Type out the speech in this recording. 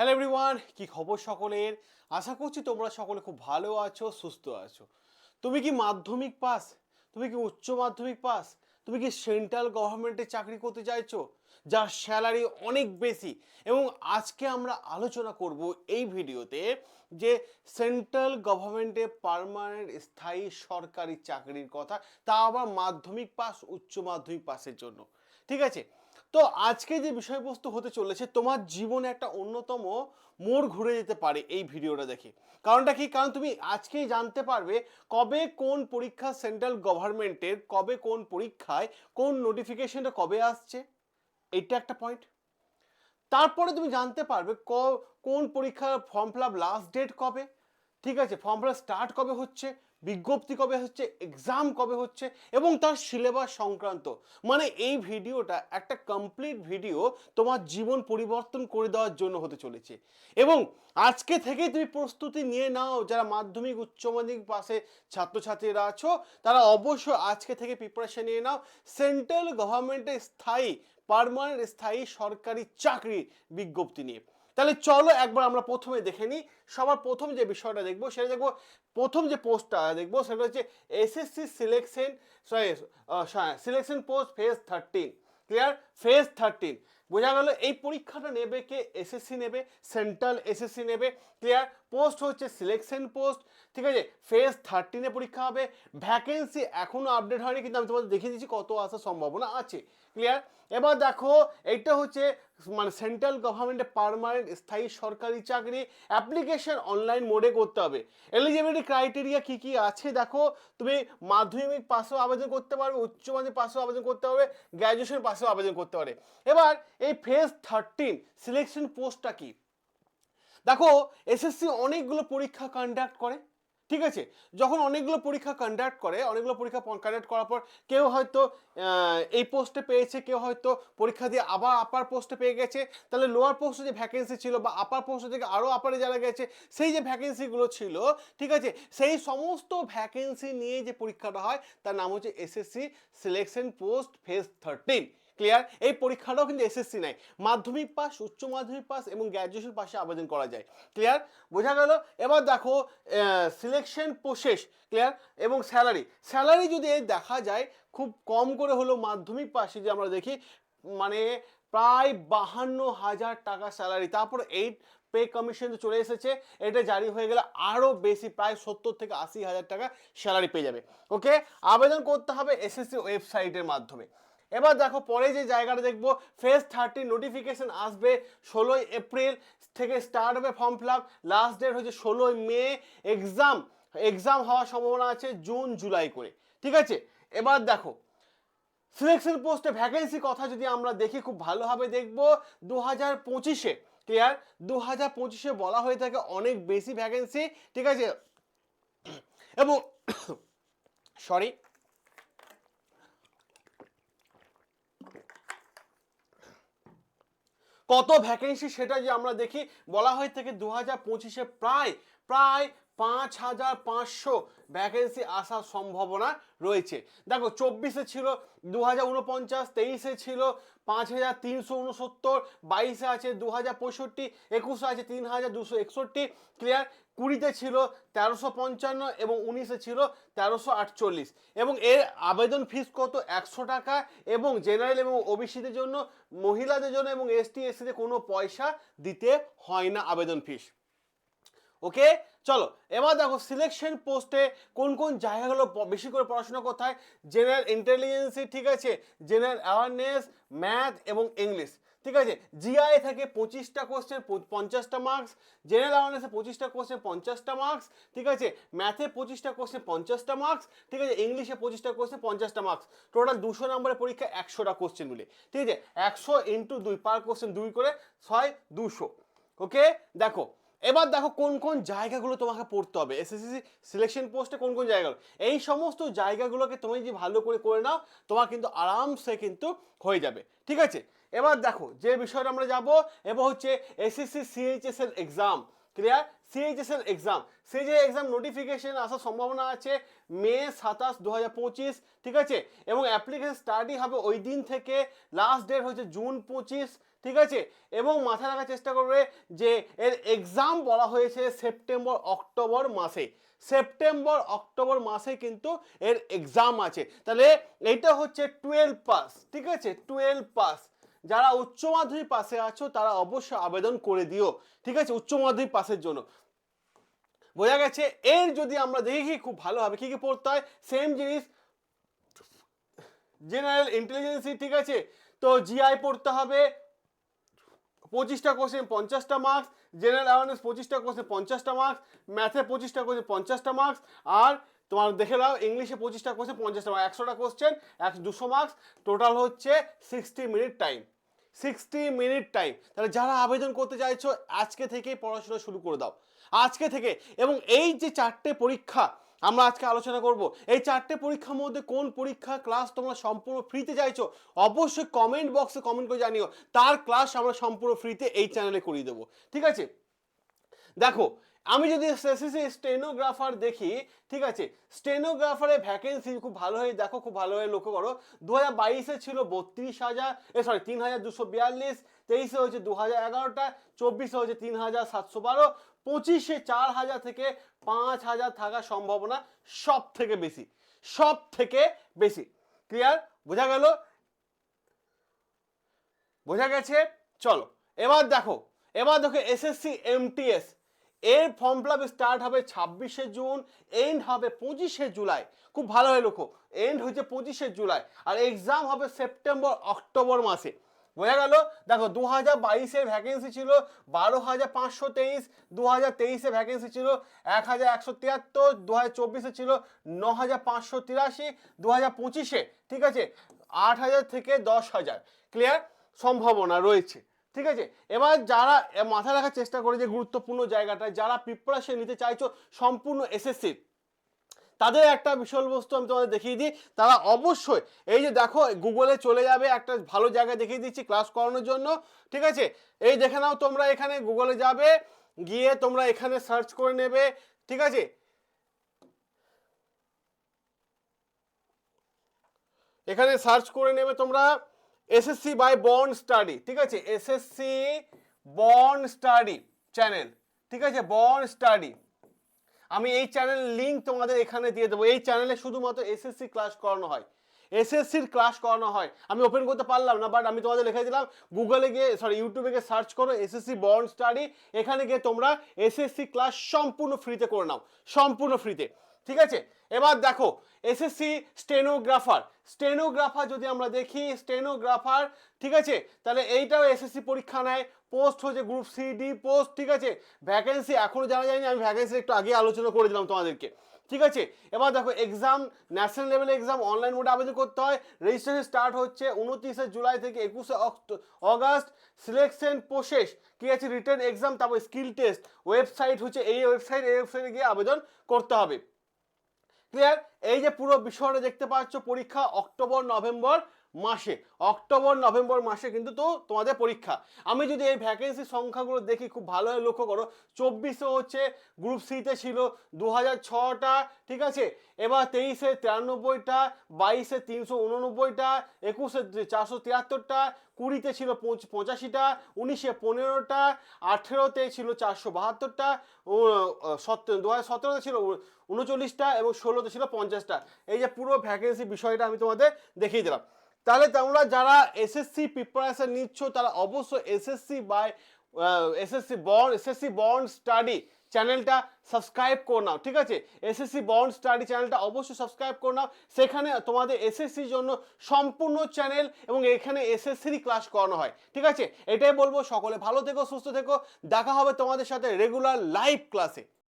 Hello everyone কি খবর সকলের? আশা করছি তোমরা সকলে খুব ভালো আছো, সুস্থ আছো। তুমি কি মাধ্যমিক পাস? তুমি কি উচ্চ মাধ্যমিক পাস? তুমি কি সেন্ট্রাল গভর্নমেন্টে চাকরি করতে চাইছো? যার স্যালারি অনেক বেশি। এবং আজকে আমরা আলোচনা করব এই ভিডিওতে যে সেন্ট্রাল গভর্নমেন্টে পার্মানেন্ট স্থায়ী সরকারি চাকরির কথা, তা আবার মাধ্যমিক পাস, উচ্চ মাধ্যমিক পাসের জন্য। ঠিক আছে? তো আজকে যে বিষয়বস্তু হতে চলেছে, তোমার জীবনে একটা অন্যতম মোড় ঘুরে যেতে পারে এই ভিডিওটা দেখে। কারণটা কি? কারণ তুমি আজকেই জানতে পারবে কবে কোন পরীক্ষা সেন্ট্রাল গভর্নমেন্টের, কবে কোন পরীক্ষায়, কোন নোটিফিকেশনটা কবে আসছে, এইটা একটা পয়েন্ট তারপরে তুমি জানতে পারবে ক- কোন পরীক্ষার form fill up last date কবে, ঠিক আছে? ফর্ম ফিল স্টার্ট কবে হচ্ছে বিজ্ঞপ্তি কবে হচ্ছে এক্সাম কবে হচ্ছে এবং তার সিলেবাস সংক্রান্ত। মানে এই ভিডিওটা একটা কমপ্লিট ভিডিও তোমার জীবন পরিবর্তন করে দেওয়ার জন্য হতে চলেছে। এবং আজকে থেকেই তুমি প্রস্তুতি নিয়ে নাও, যারা মাধ্যমিক, উচ্চ মাধ্যমিক পাশে ছাত্রছাত্রীরা আছো, তারা অবশ্যই আজকে থেকে প্রিপারেশন নিয়ে নাও। সেন্ট্রাল গভর্নমেন্টের স্থায়ী পার্মানেন্ট স্থায়ী সরকারি চাকরি বিজ্ঞপ্তি নিয়ে। তাহলে চলো একবার আমরা প্রথমে দেখে নিই। সবার প্রথম যে বিষয়টা দেখব, সেটা দেখব প্রথম যে পোস্টটা দেখব, সেটা হচ্ছে SSC selection sorry selection post phase thirteen clear phase thirteen বোঝা গেল এই পরীক্ষাটা নেবে কে? এসএসসি নেবে সেন্ট্রাল এসএসসি নেবে ক্লিয়ার পোস্ট হচ্ছে সিলেকশন পোস্ট ঠিক আছে? ফেজ থার্টিনে পরীক্ষা হবে ভ্যাকেন্সি এখনও আপডেট হয়নি, কিন্তু আমি তোমাদের দেখিয়ে দিচ্ছি কত আসার সম্ভাবনা আছে ক্লিয়ার এবার দেখো, এইটা হচ্ছে মানে সেন্ট্রাল গভর্নমেন্টের পার্মানেন্ট স্থায়ী সরকারি চাকরি অ্যাপ্লিকেশন অনলাইন মোডে করতে হবে। এলিজিবিলিটি ক্রাইটেরিয়া কি কি আছে দেখো? তুমি মাধ্যমিক পাশেও আবেদন করতে পারবে, উচ্চ মাধ্যমিক পাশেও আবেদন করতে পারবে গ্র্যাজুয়েশন পাশেও আবেদন করতে পারে এবার এই ফেজ থার্টিন সিলেকশন পোস্টটা কি? দেখো এসএসসি অনেকগুলো পরীক্ষা কন্ডাক্ট করে, ঠিক আছে? যখন অনেকগুলো পরীক্ষা কন্ডাক্ট করে, অনেকগুলো পরীক্ষা কন্ডাক্ট করার পর কেউ হয়তো এই পোস্টে পেয়েছে, কেউ হয়তো পরীক্ষা দিয়ে আবার আপার পোস্টে পেয়ে গেছে, তাহলে লোয়ার পোস্টে যে ভ্যাকেন্সি ছিল বা আপার পোস্টে থেকে আরও আপারে যারা গেছে, সেই যে ভ্যাকেন্সিগুলো ছিল, ঠিক আছে? সেই সমস্ত ভ্যাকেন্সি নিয়ে যে পরীক্ষাটা হয়, তার নাম হচ্ছে SSC selection post phase thirteen clear এই পরীক্ষাটাও কিন্তু এসএসসি নাই। মাধ্যমিক পাস উচ্চ মাধ্যমিক পাস এবং গ্র্যাজুয়েশন পাশে আবেদন করা যায়। ক্লিয়ার বোঝা গেল? এবার দেখো সিলেকশন প্রসেস ক্লিয়ার এবং স্যালারি স্যালারি যদি দেখা যায়, খুব কম করে হলো মাধ্যমিক পাশে যে আমরা দেখি মানে প্রায় বাহান্ন হাজার টাকা স্যালারি তারপর এইট পে কমিশন তো চলে এসেছে। এটা জারি হয়ে গেলে আরও বেশি, প্রায় সত্তর থেকে আশি হাজার টাকা স্যালারি পেয়ে যাবে। ওকে আবেদন করতে হবে এসএসসি ওয়েবসাইটের মাধ্যমে। এবার দেখো, পরে যে জায়গাটা দেখব ফেজ থার্টি নোটিফিকেশন আসবে ষোলোই এপ্রিল থেকে স্টার্ট হবে form fill up last date হচ্ছে ষোলোই মে এক্সাম এক্সাম হওয়ার সম্ভাবনা আছে জুন জুলাই করে, ঠিক আছে? এবার দেখো সিলেকশন পোস্টে ভ্যাকেন্সি কথা যদি আমরা দেখি, খুব ভালোভাবে দেখব দু হাজার পঁচিশে ক্লিয়ার দু হাজার পঁচিশে বলা হয়ে থাকে অনেক বেশি ভ্যাকেন্সি ঠিক আছে? এবং সরি কত ভ্যাকেন্সি সেটা যে আমরা দেখি বলা হয়ে থেকে দু হাজার পঁচিশে প্রায় প্রায় পাঁচ হাজার পাঁচশো ভ্যাকেন্সি আসার সম্ভাবনা রয়েছে। দেখো, চব্বিশে ছিল দু হাজার উনপঞ্চাশ তেইশে ছিল পাঁচ হাজার তিনশো উনসত্তর বাইশে আছে দু হাজার পঁয়ষট্টি, একুশে আছে তিন হাজার দুশো একষট্টি। ক্লিয়ার কুড়িতে ছিল তেরোশো পঞ্চান্ন এবং উনিশে ছিল তেরোশো আটচল্লিশ। এবং এর আবেদন ফিস কত? একশো টাকা। এবং জেনারেল এবং ওবিসিদের জন্য, মহিলাদের জন্য এবং এসটি এসসিতে কোনো পয়সা দিতে হয় না আবেদন ফিস ওকে চলো, এবার দেখো সিলেকশন পোস্টে কোন কোন জায়গাগুলো বেশি করে পড়াশোনা হয়? জেনারেল ইন্টেলিজেন্সি ঠিক আছে? জেনারেল অ্যাওয়ারনেস ম্যাথ এবং ইংলিশ ঠিক আছে? জিআই থেকে পঁচিশটা কোশ্চেন পঞ্চাশটা মার্কস জেনারেল অ্যাওয়ারনেসে পঁচিশটা কোশ্চেন পঞ্চাশটা মার্কস ঠিক আছে? ম্যাথে পঁচিশটা কোশ্চেন পঞ্চাশটা মার্কস ঠিক আছে? ইংলিশে পঁচিশটা কোশ্চেন পঞ্চাশটা মার্কস টোটাল দুশো নম্বরের পরীক্ষা একশোটা কোশ্চেন মিলে, ঠিক আছে? একশো ইন্টু দুই পার কোশ্চেন দুই করে ছয়, দুশো ওকে দেখো এবার দেখো কোন কোন জায়গাগুলো তোমাকে পড়তে হবে। এসএসসি সিলেকশন পোস্টে কোন কোন জায়গাগুলো। এই সমস্ত জায়গাগুলোকে তুমি যদি ভালো করে করে নাও, তোমার কিন্তু আরামসে কিন্তু হয়ে যাবে। ঠিক আছে? এবার দেখো যে বিষয়টা আমরা যাব, এবার হচ্ছে এসএসসি সিএইচএস এর এক্সাম ক্লিয়ার সিএইচএস এর এক্সাম সেই যে এক্সাম নোটিফিকেশন আসার সম্ভাবনা আছে মে সাতাশ দু হাজার পঁচিশ। ঠিক আছে? এবং অ্যাপ্লিকেশন স্টার্টই হবে ওই দিন থেকে লাস্ট ডেট হচ্ছে জুন পঁচিশ। ঠিক আছে? এবং মাথায় রাখার চেষ্টা করবে যে এর এক্সাম বলা হয়েছে সেপ্টেম্বর অক্টোবর মাসে। সেপ্টেম্বর অক্টোবর মাসে কিন্তু এর এক্সাম আছে। তাহলে এইটা হচ্ছে টুয়েলভ পাস ঠিক আছে? টুয়েলভ পাস যারা উচ্চ মাধ্যমিক পাশে আছো, তারা অবশ্যই আবেদন করে দিও, ঠিক আছে? উচ্চ মাধ্যমিক পাসের জন্য। বোঝা গেছে? এর যদি আমরা দেখি খুব ভালো হবে। কি কি পড়তে হয়? সেম জিনিস জেনারেল ইন্টেলিজেন্সি ঠিক আছে? তো জিআই পড়তে হবে পঁচিশটা কোশ্চেন পঞ্চাশটা মার্কস জেনারেল অ্যাওয়ারনেস পঁচিশটা কোশ্চেন পঞ্চাশটা মার্কস ম্যাথে পঁচিশটা কোশ্চেন পঞ্চাশটা মার্কস আর তোমার দেখে নাও ইংলিশে পঁচিশটা কোশ্চেন পঞ্চাশটা মার্কস একশোটা কোশ্চেন এক দুশো মার্কস টোটাল হচ্ছে sixty minute time sixty minute time তাহলে যারা আবেদন করতে চাইছো, আজকে থেকেই পড়াশোনা শুরু করে দাও। আজকে থেকে, এবং এই যে চারটে পরীক্ষা আমরা আজকে আলোচনা করব, এই চারটে পরীক্ষার মধ্যে কোন পরীক্ষা ক্লাস তোমরা সম্পূর্ণ ফ্রিতে চাইছো? অবশ্যই কমেন্ট বক্সে কমেন্ট করে জানিও, তার ক্লাস আমরা সম্পূর্ণ ফ্রিতে এই চ্যানেলে করিয়ে দেবো, ঠিক আছে? দেখো, আমি যদি এসএসসি স্টেনোগ্রাফার দেখি, ঠিক আছে? স্টেনোগ্রাফারে ভ্যাকেন্সি খুব ভালো হয়ে, দেখো খুব ভালো হয়ে লক্ষ্য করো দু হাজার বাইশে ছিল বত্রিশ হাজার, এ সরি তিন হাজার দুশো বিয়াল্লিশ, তেইশে হচ্ছে দু হাজার এগারোটা, চব্বিশে হচ্ছে তিন হাজার সাতশো বারো পঁচিশে চার হাজার থেকে পাঁচ হাজার থাকার সম্ভাবনা সব থেকে বেশি সব থেকে বেশি। ক্লিয়ার বোঝা গেল? বোঝা গেছে? চলো, এবার দেখো এবার দেখো এসএসসি এমটিএস এর ফর্ম ফিল স্টার্ট হবে ছাব্বিশে জুন এন্ড হবে পঁচিশে জুলাই। খুব ভালো হয় লক্ষ্য এন্ড হচ্ছে পঁচিশে জুলাই। আর এক্সাম হবে সেপ্টেম্বর অক্টোবর মাসে। বোঝা গেল? দেখো দু হাজার বাইশের ভ্যাকেন্সি ছিল বারো হাজার পাঁচশো তেইশ দু হাজার তেইশে ভ্যাকেন্সি ছিল এক হাজার একশো তিয়াত্তর দু হাজার চব্বিশে ছিল ন হাজার পাঁচশো তিরাশি দু হাজার পঁচিশে, ঠিক আছে? আট হাজার থেকে দশ হাজার ক্লিয়ার সম্ভাবনা রয়েছে, ঠিক আছে? এবার যারা মাথায় রাখার চেষ্টা করে যে গুরুত্বপূর্ণ জায়গাটা, যারা প্রিপারেশন নিতে চাইছো, সম্পূর্ণ এসএসসির তাদের একটা বিষয়বস্তু আমি তোমাদের দেখিয়ে দিই। তারা অবশ্যই এই যে দেখো গুগলে চলে যাবে, একটা ভালো জায়গায় দেখিয়ে দিচ্ছি ক্লাস করানোর জন্য, ঠিক আছে? এই দেখে নাও তোমরা এখানে গুগলে যাবে, গিয়ে তোমরা এখানে সার্চ করে নেবে, ঠিক আছে? এখানে সার্চ করে নেবে তোমরা এসএসসি বাই বন্ড স্টাডি ঠিক আছে? এসএসসি বন্ড স্টাডি চ্যানেল ঠিক আছে? বন্ড স্টাডি আমি এই চ্যানেল লিঙ্ক তোমাদের এখানে দিয়ে দেবো। এই চ্যানেলে শুধুমাত্র এসএসসি ক্লাস করানো হয়। এসএসসির ক্লাস করানো হয়। আমি ওপেন করতে পারলাম না বাট আমি তোমাদের লিখে দিলাম গুগলে গিয়ে সরি ইউটিউবে গিয়ে সার্চ করো এসএসসি বর্ন স্টাডি এখানে গিয়ে তোমরা এসএসসি ক্লাস সম্পূর্ণ ফ্রিতে করে নাও। সম্পূর্ণ ফ্রিতে ঠিক আছে? এবার দেখো এসএসসি স্টেনোগ্রাফার। স্টেনোগ্রাফার যদি আমরা দেখি, স্টেনোগ্রাফার, ঠিক আছে? তাহলে এইটাও এসএসসি পরীক্ষা নেয় পোস্ট হচ্ছে গ্রুপ সি ডি পোস্ট ঠিক আছে? ভ্যাকেন্সি এখনও জানা যায়নি, আমি ভ্যাকেন্সি একটু আগে আলোচনা করে দিলাম তোমাদেরকে। ঠিক আছে? এবার দেখো এক্সাম ন্যাশনাল লেভেলে এক্সাম অনলাইন মোডে আবেদন করতে হয়। রেজিস্ট্রেশন স্টার্ট হচ্ছে উনত্রিশে জুলাই থেকে একুশে অগাস্ট। সিলেকশন প্রসেস কি আছে? রিটার্ন এক্সাম তারপর স্কিল টেস্ট ওয়েবসাইট হচ্ছে এই ওয়েবসাইট এই ওয়েবসাইটে গিয়ে আবেদন করতে হবে। ক্লিয়ার এই যে পুরো বিষয়টা দেখতে পাচ্ছ পরীক্ষা অক্টোবর নভেম্বর। মাসে, অক্টোবর, নভেম্বর মাসে কিন্তু তো তোমাদের পরীক্ষা। আমি যদি এই ভ্যাকেন্সি সংখ্যাগুলো দেখি, খুব ভালোভাবে লক্ষ্য করো, চব্বিশে হচ্ছে গ্রুপ সিতে ছিল দু হাজার ছটা, ঠিক আছে? এবার তেইশে তিরানব্বইটা, বাইশে তিনশো উননব্বইটা, একুশে চারশো তিয়াত্তরটা, কুড়িতে ছিল পঁচ- পঁচাশিটা, উনিশে পনেরোটা, আঠেরোতে ছিল চারশো বাহাত্তরটা দু হাজার সতেরোতে ছিল উনচল্লিশটা এবং ষোলোতে ছিল পঞ্চাশটা। এই যে পুরো ভ্যাকেন্সি বিষয়টা আমি তোমাদের দেখিয়ে দিলাম। তাহলে তোমরা যারা এসএসসি প্রিপারেশন নিচ্ছ, তারা অবশ্যই SSC by SSC bond SSC bond study চ্যানেলটা সাবস্ক্রাইব করে নাও, ঠিক আছে? এসএসসি বন্ড স্টাডি চ্যানেলটা অবশ্যই সাবস্ক্রাইব করে নাও। সেখানে তোমাদের এসএসসির জন্য সম্পূর্ণ চ্যানেল এবং এখানে এসএসসিরই ক্লাস করানো হয়, ঠিক আছে? এটাই বলব, সকলে ভালো থেকো, সুস্থ থেকো। দেখা হবে তোমাদের সাথে রেগুলার লাইভ ক্লাসে